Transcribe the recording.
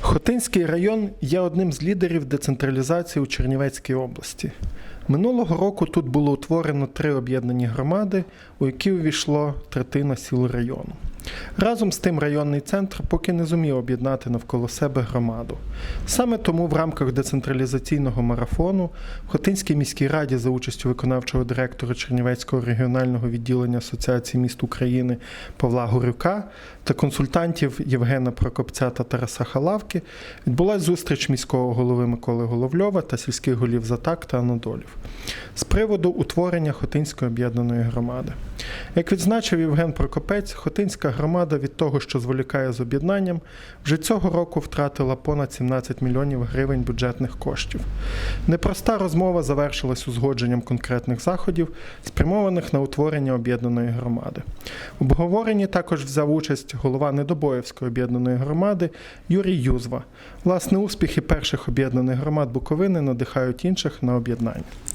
Хотинський район є одним з лідерів децентралізації у Чернівецькій області. Минулого року тут було утворено три об'єднані громади, у які увійшло третина сіл району. Разом з тим районний центр поки не зумів об'єднати навколо себе громаду. Саме тому в рамках децентралізаційного марафону в Хотинській міській раді за участю виконавчого директора Чернівецького регіонального відділення Асоціації міст України Павла Горюка та консультантів Євгена Прокопця та Тараса Халавки відбулася зустріч міського голови Миколи Головльова та сільських голів Затак та Анадолів з приводу утворення Хотинської об'єднаної громади. Як відзначив Євген Прокопець, Хотинська громада від того, що зволікає з об'єднанням, вже цього року втратила понад 17 мільйонів гривень бюджетних коштів. Непроста розмова завершилась узгодженням конкретних заходів, спрямованих на утворення об'єднаної громади. В обговоренні також взяв участь голова Недобоївської об'єднаної громади Юрій Юзва. Власне, успіхи перших об'єднаних громад Буковини надихають інших на об'єднання.